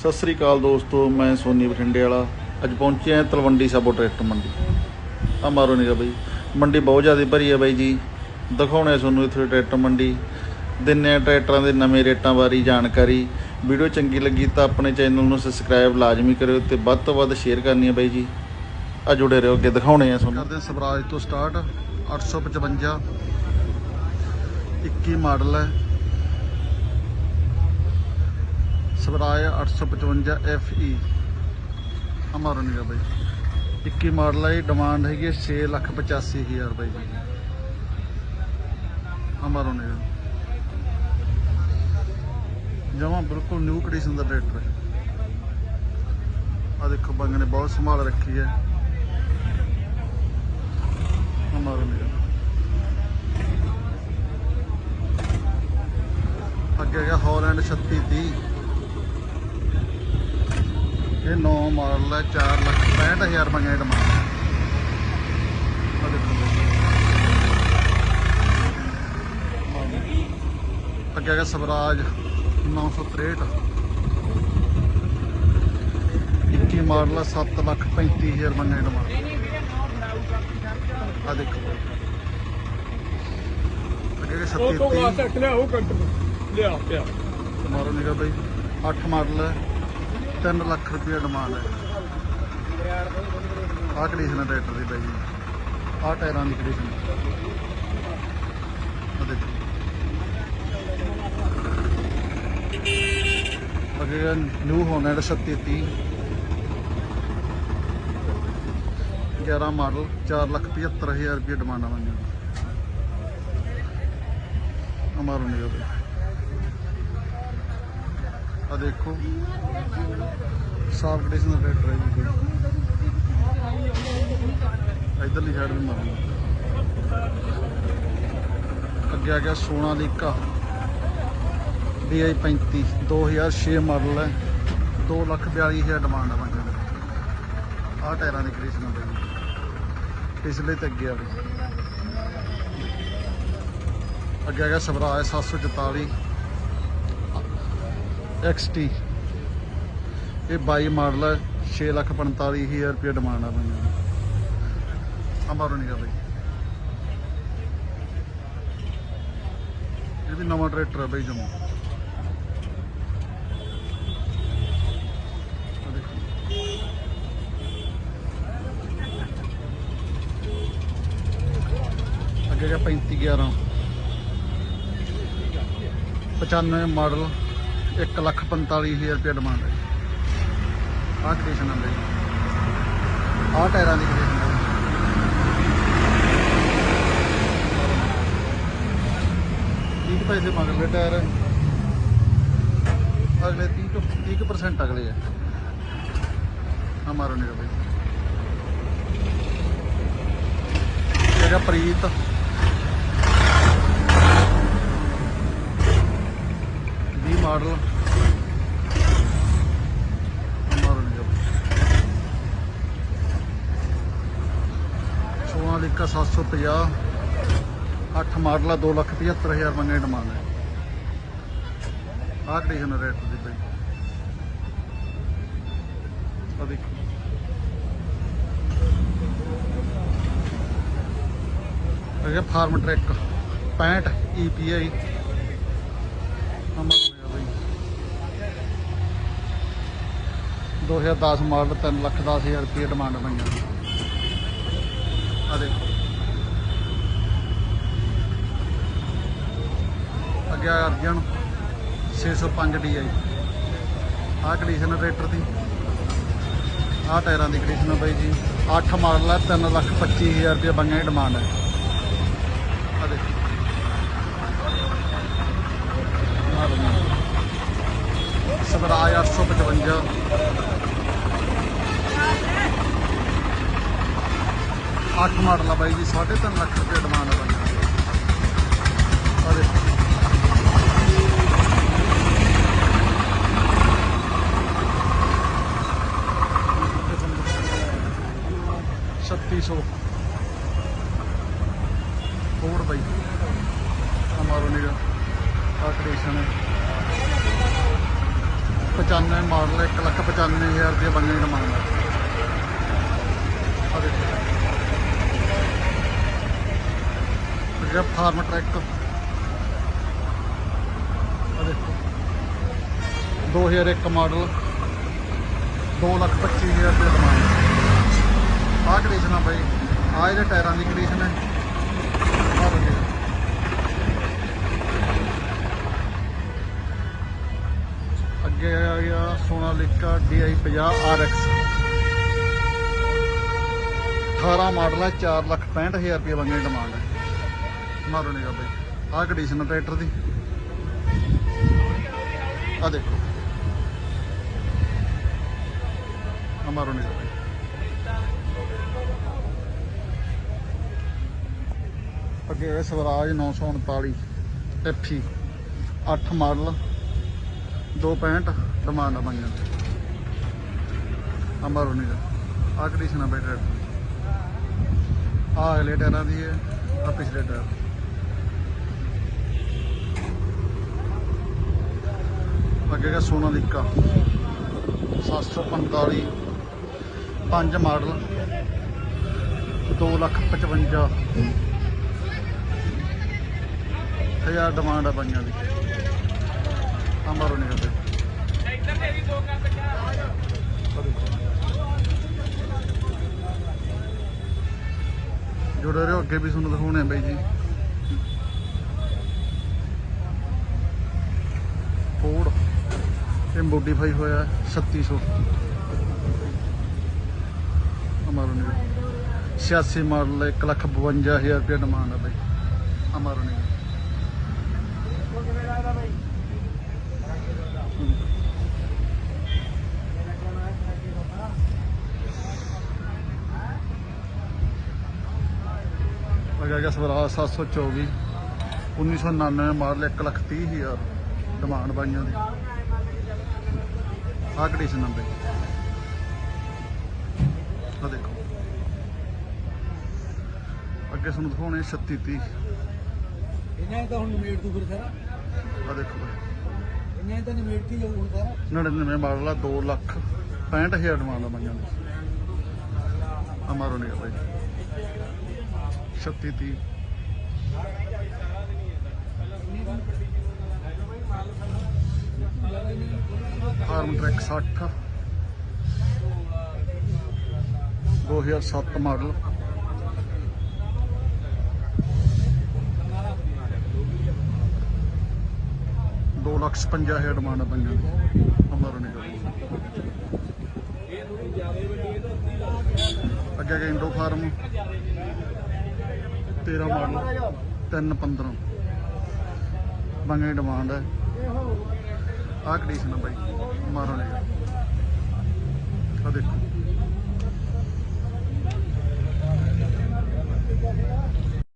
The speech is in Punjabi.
ਸਤਿ ਸ੍ਰੀ ਅਕਾਲ ਦੋਸਤੋ, ਮੈਂ ਸੋਨੀ ਬਠਿੰਡੇ ਵਾਲਾ। ਅੱਜ ਪਹੁੰਚੇ ਹਾਂ ਤਲਵੰਡੀ ਸਾਬੋ ਟਰੈਕਟਰ ਮੰਡੀ। ਆ ਮਾਰੋ ਨਿਗਾ ਬਾਈ, ਮੰਡੀ ਬਹੁਤ ਜ਼ਿਆਦਾ ਭਰੀ ਹੈ ਬਾਈ ਜੀ। ਦਿਖਾਉਣੇ ਆ ਤੁਹਾਨੂੰ ਇੱਥੇ ਟਰੈਕਟਰ ਮੰਡੀ। ਦਿੰਨੇ ਆ ਟਰੈਕਟਰਾਂ ਦੇ ਨਵੇਂ ਰੇਟਾਂ ਬਾਰੇ ਜਾਣਕਾਰੀ। ਵੀਡੀਓ ਚੰਗੀ ਲੱਗੀ ਤਾਂ ਆਪਣੇ ਚੈਨਲ ਨੂੰ ਸਬਸਕ੍ਰਾਈਬ ਲਾਜ਼ਮੀ ਕਰਿਓ ਤੇ ਵੱਧ ਤੋਂ ਵੱਧ ਸ਼ੇਅਰ ਕਰਨੀ ਹੈ ਬਾਈ ਜੀ। ਆ ਜੁੜੇ ਰਹੋ ਅੱਗੇ ਦਿਖਾਉਣੇ ਆ ਤੁਹਾਨੂੰ। ਕਰਦੇ ਸਵਰਾਜ ਤੋਂ ਸਟਾਰਟ 855 21 ਮਾਡਲ ਹੈ। ਸਵਰਾਜ 855 FE ਹਮਾਰਾ ਦਾ ਬਾਈ। 21 ਮਾਡਲ ਹੈ ਡਿਮਾਂਡ ਹੈਗੀ 6 ਲੱਖ 85 ਹਜ਼ਾਰ ਰੁਪਏ ਜੀ। ਹਮਾਰਾ ਨਹੀਂ ਜਮਾ ਬਿਲਕੁਲ ਨਿਊ ਕੰਡੀਸ਼ਨ ਦਾ ਟਰੈਕਟਰ ਹੈ। ਆ ਦੇਖੋ ਬੰਗ ਨੇ ਬਹੁਤ ਸੰਭਾਲ ਰੱਖੀ ਹੈ। ਹਮਾਰਾ ਨਹੀਂ ਅੱਗੇ ਹੈਗਾ ਹੌਲੈਂਡ 3630 ਇਹ 9 ਮਾਡਲ ਹੈ 4 ਲੱਖ 65000 ਮੰਗਿਆ ਡਿਮਾਂਡ ਆ ਦੇਖੋ। ਅੱਗੇ ਹੈਗਾ ਸਵਰਾਜ 963 21 ਮਾਡਲ ਹੈ 7 ਲੱਖ 35000 ਮੰਗਿਆ ਡਿਮਾਂਡ ਆ ਦੇਖੋ। ਅੱਗੇ ਹੈਗਾ ਉਹ ਤੋਂ 3630 ਵਾਸਤੇ ਲਿਆ ਉਹ ਕੱਟ ਲਿਆ ਪਿਆ ਮਾਰੋ ਨਿਗਾ ਬਈ 8 ਮਾਡਲ ਹੈ 3 ਲੱਖ ਰੁਪਏ ਡਿਮਾਂਡ ਹੈ। ਆਹ ਕੰਡੀਸ਼ਨ ਹੈ ਟਰੈਕਟਰ ਦੀ ਬਾਈ ਜੀ। ਆਹ ਟਾਇਰਾਂ ਦੀ ਕੰਡੀਸ਼ਨ ਆ ਦੇਖੋ। ਅੱਗੇ ਨਿਊ ਹੋਣਾ ਹੈ 3730 11 ਮਾਡਲ 4 ਲੱਖ 75000 ਰੁਪਏ ਡਿਮਾਂਡ ਆ ਮੰਗਿਆ ਮਾਰੋ ਨਿਗਾ ਬਈ ਆ ਦੇਖੋ। ਸਾਫ਼ ਕੰਡੀਸ਼ਨ ਦਾ ਟਰੈਕਟਰ ਹੈ ਜੀ। ਇਧਰਲੀ ਸਾਈਡ ਵੀ ਮਾਰਨਾ ਅੱਗੇ ਆ ਗਿਆ ਸੋਨਾ ਸੋਨਾਲੀਕਾ DI 35 2006 ਮਾਡਲ ਹੈ। 2 ਲੱਖ 42 ਹਜ਼ਾਰ ਡਿਮਾਂਡ ਆ ਬੰਦੇ ਆਹ ਟਾਇਰਾਂ ਦੀ ਕੰਡੀਸ਼ਨ ਹੈ ਬਾਈ ਪਿਛਲੇ ਤੇ ਅੱਗੇ ਆ ਅੱਗੇ ਆ ਗਿਆ ਸਵਰਾਜ 744 XT ਇਹ 22 ਮਾਡਲ ਹੈ 6 ਲੱਖ 45 ਹਜ਼ਾਰ ਰੁਪਏ ਡਿਮਾਂਡ ਆ ਮੈਨੂੰ। ਅੰਬਾਰੋਂ ਨਹੀਂ ਬਈ ਇਹ ਵੀ ਨਵਾਂ ਟਰੈਕਟਰ ਹੈ ਬਾਈ ਜੰਮੂ। ਅੱਗੇ ਗਿਆ 35 11 95 ਮਾਡਲ। 1 ਲੱਖ 45 ਹਜ਼ਾਰ ਰੁਪਏ ਡਿਮਾਂਡ ਹੈ ਆਹ ਕੰਡੀਸ਼ਨ ਆਂਦੇ ਆਹ ਟਾਇਰਾਂ ਦੀ ਕੰਡੀਸ਼ਨ ਹੈ ਠੀਕ ਪੈਸੇ ਮੰਗਦੇ ਟਾਇਰ। ਅਗਲੇ 30 ਤੋਂ 30% ਅਗਲੇ ਆ। ਹਮਾਰਾ ਨਹੀਂ ਬਈ। ਹੈਗਾ ਪ੍ਰੀਤ ਮਾਡਲ ਮਾਰਨ ਜੋ ਸੋਨਾਲੀਕਾ 750 8 ਮਾਡਲ ਆ 2 ਲੱਖ 75000 ਮੰਗੇ ਡਿਮਾਂਡ ਹੈ। ਆਹ ਕੰਡੀਸ਼ਨ ਹੈ ਰੇਟ ਦੀ ਬਈ। ਆ ਦੇਖੋ। ਹੈਗਾ ਫਾਰਮ ਟਰੈਕ 65 EPI ਨੰਬਰ ਹੋਇਆ ਬਈ 2010 ਮਾਡਲ 3 ਲੱਖ 10000 ਰੁਪਏ ਡਿਮਾਂਡ ਪਈਆਂ। ਆ ਦੇਖੋ। ਅੱਗੇ ਆ ਅਰਜਨ 605 DI ਆਹ ਕੰਡੀਸ਼ਨ ਟਰੈਕਟਰ ਦੀ। ਆਹ ਟਾਇਰਾਂ ਦੀ ਕੰਡੀਸ਼ਨ ਹੈ ਬਾਈ ਜੀ। 8 ਮਾਡਲ ਹੈ 3 ਲੱਖ 25000 ਰੁਪਏ ਬੰਗਾਂ ਦੀ ਡਿਮਾਂਡ ਹੈ। ਆ ਦੇਖੋ। ਆਹ ਦੇਖੋ। ਸਵਰਾਜ 855 8 ਮਾਡਲ ਆ ਬਾਈ ਜੀ 3.5 ਲੱਖ ਰੁਪਏ ਡਿਮਾਂਡ ਆ ਬਾਈ ਆ ਦੇਖੋ। ਛੱਤੀ ਸੌ। ਹੋਰ ਬਾਈ ਮਾਰੋ ਨਿਗਾ। ਆ ਕੰਡੀਸ਼ਨ ਹੈ 95 ਮਾਡਲ 1 ਲੱਖ 95000 ਰੁਪਏ ਬੰਨੇ ਡਿਮਾਂਡ ਆ। ਦੇਖੋ। ਜਿਹੜਾ ਫਾਰਮ ਟਰੈਕ। ਆ ਦੇਖੋ। 2001 ਮਾਡਲ। 2 ਲੱਖ 25000 ਰੁਪਏ ਡਿਮਾਂਡ ਆਹ ਕੰਡੀਸ਼ਨ ਆ ਬਾਈ। ਆ ਇਹਦੇ ਟਾਇਰਾਂ ਦੀ ਕੰਡੀਸ਼ਨ ਹੈ ਆਹ ਦੇਖੋ ਅੱਗੇ ਆ ਗਿਆ ਸੋਨਾਲੀਕਾ DI 50 RX 18 ਮਾਡਲ ਹੈ 4 ਲੱਖ 65000 ਰੁਪਏ ਬੰਗੇ ਡਿਮਾਂਡ ਹੈ ਮਾਰੋ ਨਿਗਾ ਬਈ ਆਹ ਕੰਡੀਸ਼ਨ ਟਰੈਕਟਰ ਦੀ। ਆ ਦੇਖੋ। ਆ ਮਾਰੋ ਨਿਗਾ ਬਈ ਅੱਗੇ ਹੈ ਸਵਰਾਜ 939 FE 8 ਮਾਡਲ 265 ਡਿਮਾਂਡ ਆ ਬੰਗਾਂ ਅਮਰ ਹੋਣੀ ਦਾ ਆ ਕੰਡੀਸ਼ਨ ਆ ਬੈਟਰ ਆ ਅਗਲੇ ਟਾਇਰਾਂ ਦੀ ਹੈ ਆ ਪਿਛਲੇ ਟਾਇਰ ਅੱਗੇ ਦਾ ਸੋਨਾ ਲਿਕਾ 745 ਪੰਜ ਮਾਡਲ। 2 ਲੱਖ 55 ਹਜ਼ਾਰ ਡਿਮਾਂਡ ਆ ਪੰਜਾਂ ਦੀ। ਅੰਬਰ ਨਹੀਂ ਕਰਦੇ। ਜੁੜੇ ਰਹੋ, ਅੱਗੇ ਵੀ ਤੁਹਾਨੂੰ ਦਿਖਾਉਣੇ ਆ ਬਾਈ ਜੀ ਫੋਰਡ ਇਹ ਮੋਡੀਫਾਈ ਹੋਇਆ ਹੈ 3600 ਅਮਰ ਨੇ। 86 ਮਾਡਲ 152000 ਰੁਪਏ ਡਿਮਾਂਡ ਆ ਬਾਈ। ਅਮਰ ਨੇ। ਅਗਾ ਗਿਆ ਸਵਰਾਜ 724 1999 ਮਾਡਲ 1 ਲੱਖ 30 ਹਜ਼ਾਰ ਡਿਮਾਂਡ ਬਾਈਆਂ ਦੀ। ਆਹ ਕੰਡੀਸ਼ਨ ਨੰਬਰ ਆ ਦੇਖੋ। ਅੱਗੇ ਤੁਹਾਨੂੰ ਦਿਖਾਉਣੇ 36 30 ਇਹਨਾਂ ਨੇ ਤਾਂ ਹੁਣ ਨਿਮੇੜ ਤੂੰ ਫਿਰ ਸਾਰਾ। ਆ ਦੇਖੋ। ਇਹਨਾਂ ਨੇ ਤਾਂ ਨਿਮੇੜ ਕੀ ਜਾਊ ਹੁਣ ਸਾਰਾ। 99 ਮਾਡਲ ਆ 2 ਲੱਖ 65 ਹਜ਼ਾਰ ਡਿਮਾਂਡ ਆ ਬਾਈਆਂ ਦੀ ਆ ਮਾਰੋ ਨਹੀਂ ਬਾਈ। 36 30 ਫਾਰਮ ਟਰੈਕ 60 2007 ਮਾਡਲ। ਦੋ ਲੱਖ 56 ਹਜ਼ਾਰ ਡਿਮਾਂਡ ਆ ਪੰਜਾਂ ਦੀ ਅਮਰ ਨੇ ਅੱਗੇ ਗਿਆ ਇੰਡੋ ਫਾਰਮ। 13 ਮਾਡਲ 3 15 ਬੰਗੇ ਡਿਮਾਂਡ ਹੈ। ਆਹ ਕੰਡੀਸ਼ਨ ਆ ਬਾਈ ਮਾਰੋ ਨੇ ਆ ਦੇਖੋ।